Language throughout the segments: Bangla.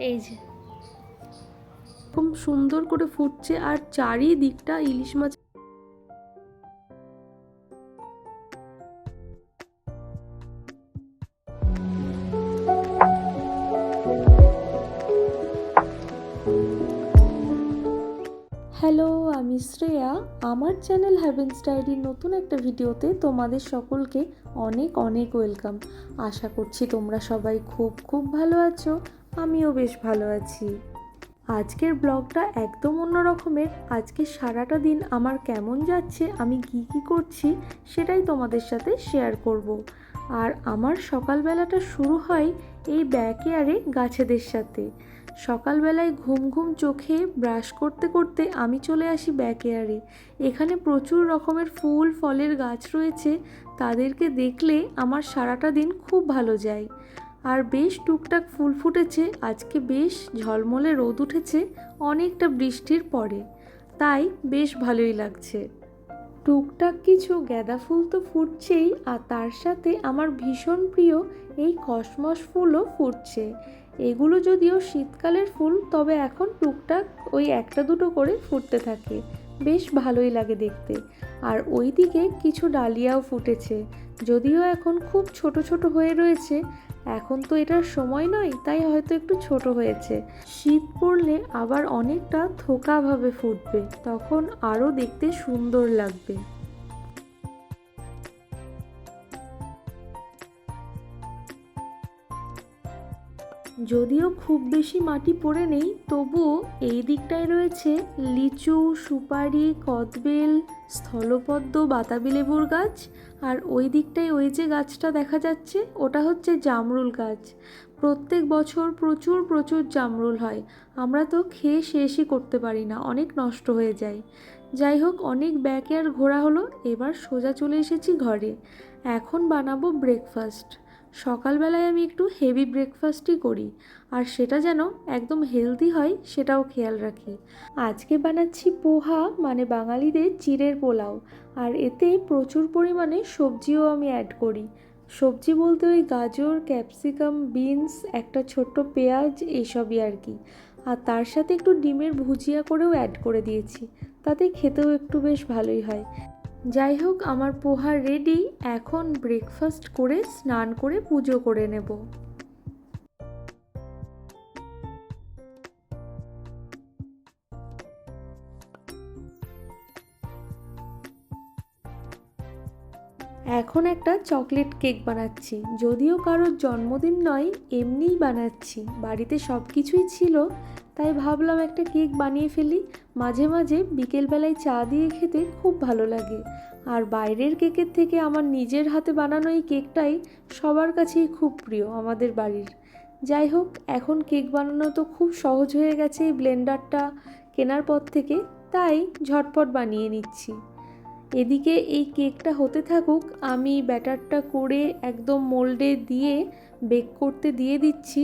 এই যে। খুব সুন্দর করে ফুটছে আর চারিদিকটা ইলিশ মাছ। হ্যালো, আমি শ্রেয়া। আমার চ্যানেল হ্যাভেন স্টাইরির নতুন একটা ভিডিওতে তোমাদের সকলকে অনেক অনেক ওয়েলকাম। আশা করছি তোমরা সবাই খুব খুব ভালো আছো। আমিও বেশ ভালো আছি। আজকের ব্লগটা একদম অন্য রকমের আজকে সারাটা দিন আমার কেমন যাচ্ছে, আমি কি কি করছি সেটাই তোমাদের সাথে শেয়ার করব। আর আমার সকালবেলাটা শুরু হয় এই ব্যাকেয়ারে গাছেদের সাথে। সকালবেলায় ঘুম ঘুম চোখে ব্রাশ করতে করতে আমি চলে আসি ব্যাকেয়ারে এখানে প্রচুর রকমের ফুল, ফলের গাছ রয়েছে। তাদেরকে দেখলে আমার সারাটা দিন খুব ভালো যায়। আর বেশ টুকটাক ফুল ফুটেছে। আজকে বেশ ঝলমলে রোদ উঠেছে অনেকটা বৃষ্টির পরে। তাই বেশ ভালোই লাগছে। টুকটাক কিছু গাঁদা ফুল তো ফুটছেই, আর তার সাথে আমার ভীষণ প্রিয় এই কসমস ফুলও ফুটছে। এগুলো যদিও শীতকালের ফুল, তবে এখন টুকটাক ওই একটা দুটো করে ফুটতে থাকে। বেশ ভালোই লাগে দেখতে। আর ওই দিকে কিছু ডালিয়াও ফুটেছে। যদিও এখন খুব ছোট ছোট হয়ে রয়েছে, এখন তো এটার সময় নয়, তাই হয়তো একটু ছোট হয়েছে। শীত পড়লে আবার অনেকটা থোকাভাবে ফুটবে, তখন আরও দেখতে সুন্দর লাগবে। যদিও খুব বেশি মাটি পড়ে নেই তবুও এই দিকটায় রয়েছে লিচু, সুপারি, কদবেল, স্থলপদ্ম, বাতাবি লেবুর গাছ। আর ওই দিকটায় ওই যে গাছটা দেখা যাচ্ছে, ওটা হচ্ছে জামরুল গাছ। প্রত্যেক বছর প্রচুর প্রচুর জামরুল হয়। আমরা তো খেয়ে শেষই করতে পারি না, অনেক নষ্ট হয়ে যায়। যাই হোক, অনেক ব্যাকয়ার্ড ঘোরা হলো, এবার সোজা চলে এসেছি ঘরে। এখন বানাবো ব্রেকফাস্ট সকালবেলায় আমি একটু হেভি ব্রেকফাস্টই করি, আর সেটা যেন একদম হেলদি হয় সেটাও খেয়াল রাখি। আজকে বানাচ্ছি পোহা মানে বাঙালিদের চিড়ের পোলাও, আর এতে প্রচুর পরিমাণে সবজিও আমি অ্যাড করি। সবজি বলতে ওই গাজর ক্যাপসিকাম বিনস একটা ছোট্ট পেঁয়াজ এইসবই আর কি। আর তার সাথে একটু ডিমের ভুজিয়া করেও অ্যাড করে দিয়েছি, তাতে খেতেও একটু বেশ ভালোই হয়। যাই হোক, আমার পোহা রেডি এখন ব্রেকফাস্ট করে স্নান করে পুজো করে নেব। এখন একটা চকলেট কেক বানাচ্ছি। যদিও কারোর জন্মদিন নয়, এমনিই বানাচ্ছি। বাড়িতে সব কিছুই ছিল তাই ভাবলাম একটা কেক বানিয়ে ফেলি। মাঝে মাঝে বিকেলবেলায় চা দিয়ে খেতে খুব ভালো লাগে। আর বাইরের কেকের থেকে আমার নিজের হাতে বানানো এই কেকটাই সবার কাছেই খুব প্রিয় আমাদের বাড়ির। যাই হোক, এখন কেক বানানো তো খুব সহজ হয়ে গেছে এই ব্লেন্ডারটা কেনার পর থেকে, তাই ঝটপট বানিয়ে নিচ্ছি। এদিকে এই কেকটা হতে থাকুক, আমি ব্যাটারটা করে একদম মোল্ডে দিয়ে, বেক করতে দিয়ে দিচ্ছি।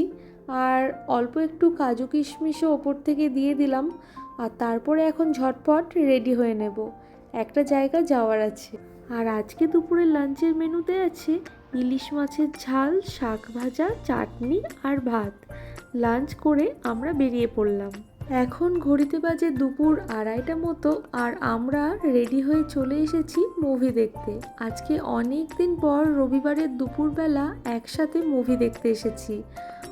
আর অল্প একটু কাজু কিশমিশও ওপর থেকে দিয়ে দিলাম আর তারপরে এখন ঝটপট রেডি হয়ে নেব। একটা জায়গা যাওয়ার আছে। আর আজকে দুপুরের লাঞ্চের মেনুতে আছে ইলিশ মাছের ঝাল, শাক ভাজা, চাটনি আর ভাত। লাঞ্চ করে আমরা বেরিয়ে পড়লাম। এখন ঘড়িতে বাজে দুপুর আড়াইটা মতো আর আমরা রেডি হয়ে চলে এসেছি মুভি দেখতে। আজকে অনেক দিন পর রবিবারের দুপুরবেলা একসাথে মুভি দেখতে এসেছি।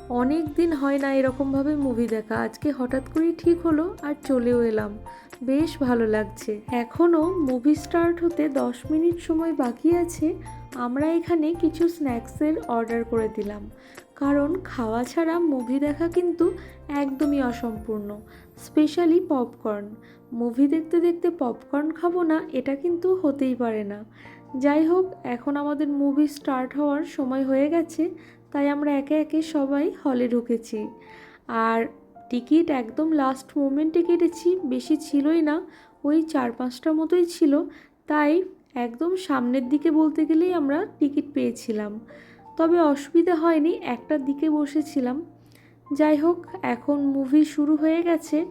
অনেক দিন হয় না এরকমভাবে মুভি দেখা। আজকে হঠাৎ করেই ঠিক হলো আর চলেও এলাম। বেশ ভালো লাগছে। এখনও মুভি স্টার্ট হতে দশ মিনিট সময় বাকি আছে। আমরা এখানে কিছু স্ন্যাক্সের অর্ডার করে দিলাম। কারণ খাওয়া ছাড়া মুভি দেখা কিন্তু একদমই অসম্পূর্ণ, স্পেশালি পপকর্ন। মুভি দেখতে দেখতে পপকর্ন খাব না, এটা কিন্তু হতেই পারে না। যাই হোক, এখন আমাদের মুভি স্টার্ট হওয়ার সময় হয়ে গেছে, তাই আমরা একে একে সবাই হলে ঢুকেছি। আর টিকিট একদম লাস্ট মোমেন্টে কেটেছি, বেশি ছিলই না, ওই চার পাঁচটা মতোই ছিল, তাই একদম সামনের দিকে বলতে গেলেই আমরা টিকিট পেয়েছিলাম। তবে অসুবিধা হয়নি, একটার দিকে বসেছিলাম। যাই হোক, এখন মুভি শুরু হয়ে গেছে।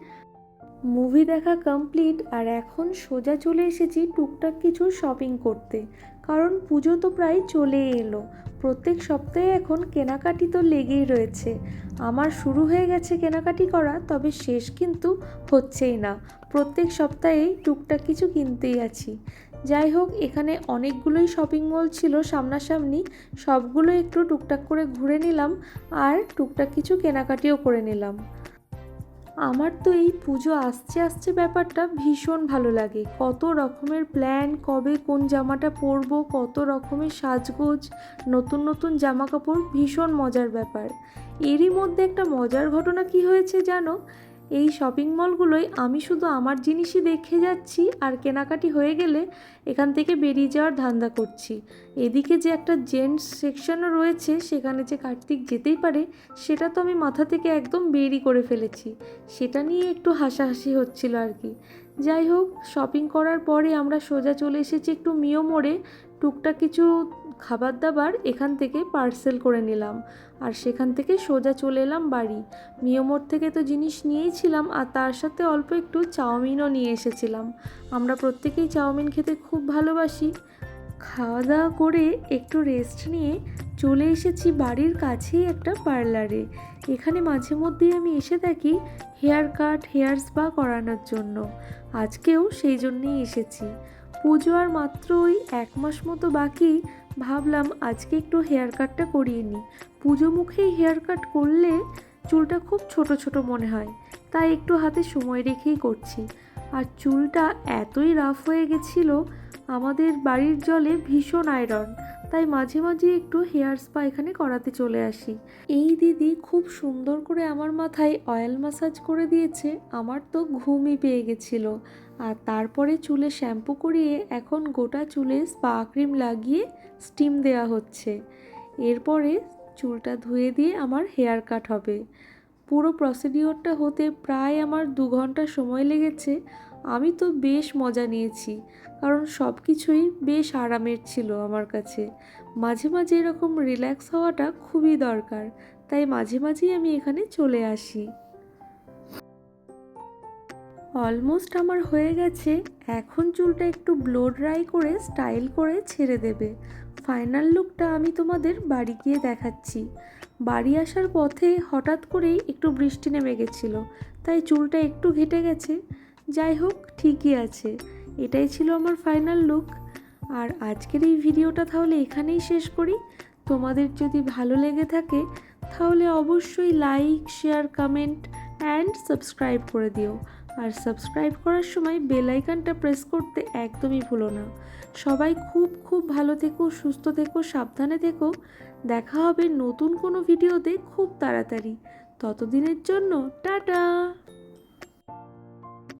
মুভি দেখা কমপ্লিট আর এখন সোজা চলে এসেছি টুকটাক কিছু শপিং করতে। কারণ পুজো তো প্রায় চলে এলো। প্রত্যেক সপ্তাহে এখন কেনাকাটি তো লেগেই রয়েছে। আমার শুরু হয়ে গেছে কেনাকাটি করা, তবে শেষ কিন্তু হচ্ছেই না। প্রত্যেক সপ্তাহেই টুকটাক কিছু কিনতেই আছি। যাই হোক, এখানে অনেকগুলোই শপিং মল ছিল সামনাসামনি। সবগুলো একটু টুকটাক করে ঘুরে নিলাম আর টুকটাক কিছু কেনাকাটিও করে নিলাম। আমার তো এই পুজো আসছে আসছে ব্যাপারটা ভীষণ ভালো লাগে। কত রকমের প্ল্যান কবে কোন জামাটা পরবো, কত রকমের সাজগোজ, নতুন নতুন জামা কাপড়, ভীষণ মজার ব্যাপার। এরই মধ্যে একটা মজার ঘটনা কি হয়েছে জানো? এই শপিং মলগুলোয় আমি শুধু আমার জিনিসই দেখে যাচ্ছি আর কেনাকাটি হয়ে গেলে এখান থেকে বেরিয়ে যাওয়ার ধান্দা করছি। এদিকে যে একটা জেন্টস সেকশনও রয়েছে, সেখানে যে কার্তিক যেতেই পারে, সেটা তো আমি মাথা থেকে একদম বেরি করে ফেলেছি। সেটা নিয়ে একটু হাসাহাসি হচ্ছিল আর কি। যাই হোক শপিং করার পরে আমরা সোজা চলে এসেছি একটু মিও মোড়ে। টুকটাক কিছু খাবার দাবার এখান থেকে পার্সেল করে নিলাম। আর সেখান থেকে সোজা চলে এলাম বাড়ি। মিয়োমোড় থেকে তো জিনিস নিয়েইছিলাম আর তার সাথে অল্প একটু চাউমিনও নিয়ে এসেছিলাম। আমরা প্রত্যেকেই চাউমিন খেতে খুব ভালোবাসি। খাওয়া দাওয়া করে একটু রেস্ট নিয়ে চলে এসেছি বাড়ির কাছেই একটা পার্লারে এখানে মাঝে মধ্যেই আমি এসে থাকি হেয়ার কাট হেয়ার স্পা করানোর জন্য। আজকেও সেই জন্যেই এসেছি। পুজো আর মাত্র ওই এক মাস মতো বাকি, ভাবলাম আজকে একটু হেয়ার কাটটা করিয়ে নিই। পুজো মুখেই হেয়ার কাট করলে চুলটা খুব ছোট ছোট মনে হয়, তাই একটু হাতে সময় রেখেই করছি। আর চুলটা এতই রাফ হয়ে গেছিল আমাদের বাড়ির জলে ভীষণ আয়রন, তাই মাঝে মাঝে একটু হেয়ার স্পা এখানে করাতে চলে আসি। এই দিদি খুব সুন্দর করে আমার মাথায় অয়েল মাসাজ করে দিয়েছে, আমার তো ঘুমই পেয়ে গেছিল। আর তারপরে চুলে শ্যাম্পু করিয়ে এখন গোটা চুলে স্পা ক্রিম লাগিয়ে স্টিম দেওয়া হচ্ছে। এরপরে চুলটা ধুয়ে দিয়ে আমার হেয়ার কাট হবে। পুরো প্রসিডিওরটা হতে প্রায় আমার দু ঘণ্টা সময় লেগেছে, আমি তো বেশ মজা নিয়েছি। কারণ সব কিছুই বেশ আরামের ছিল আমার কাছে। মাঝে মাঝে এরকম রিল্যাক্স হওয়াটা খুবই দরকার, তাই মাঝে মাঝেই আমি এখানে চলে আসি। অলমোস্ট আমার হয়ে গেছে, এখন চুলটা একটু ব্লো ড্রাই করে স্টাইল করে ছেড়ে দেবে। ফাইনাল লুকটা আমি তোমাদের বাড়ি গিয়ে দেখাচ্ছি। বাড়ি আসার পথে হঠাৎ করেই একটু বৃষ্টি নেমে গেছিল, তাই চুলটা একটু ঘেটে গেছে। যাই হোক, ঠিকই আছে, এটাই ছিল আমার ফাইনাল লুক আর আজকের এই ভিডিওটা তাহলে এখানেই শেষ করি। তোমাদের যদি ভালো লেগে থাকে, তাহলে অবশ্যই like share comment and subscribe করে দিও। আর সাবস্ক্রাইব করার সময় বেল আইকনটা প্রেস করতে একদমই ভুলো না। সবাই খুব খুব ভালো থেকো, সুস্থ থেকো, সাবধানে থেকো। দেখা হবে নতুন কোনো ভিডিওতে খুব তাড়াতাড়ি। ততদিনের জন্য, টাটা!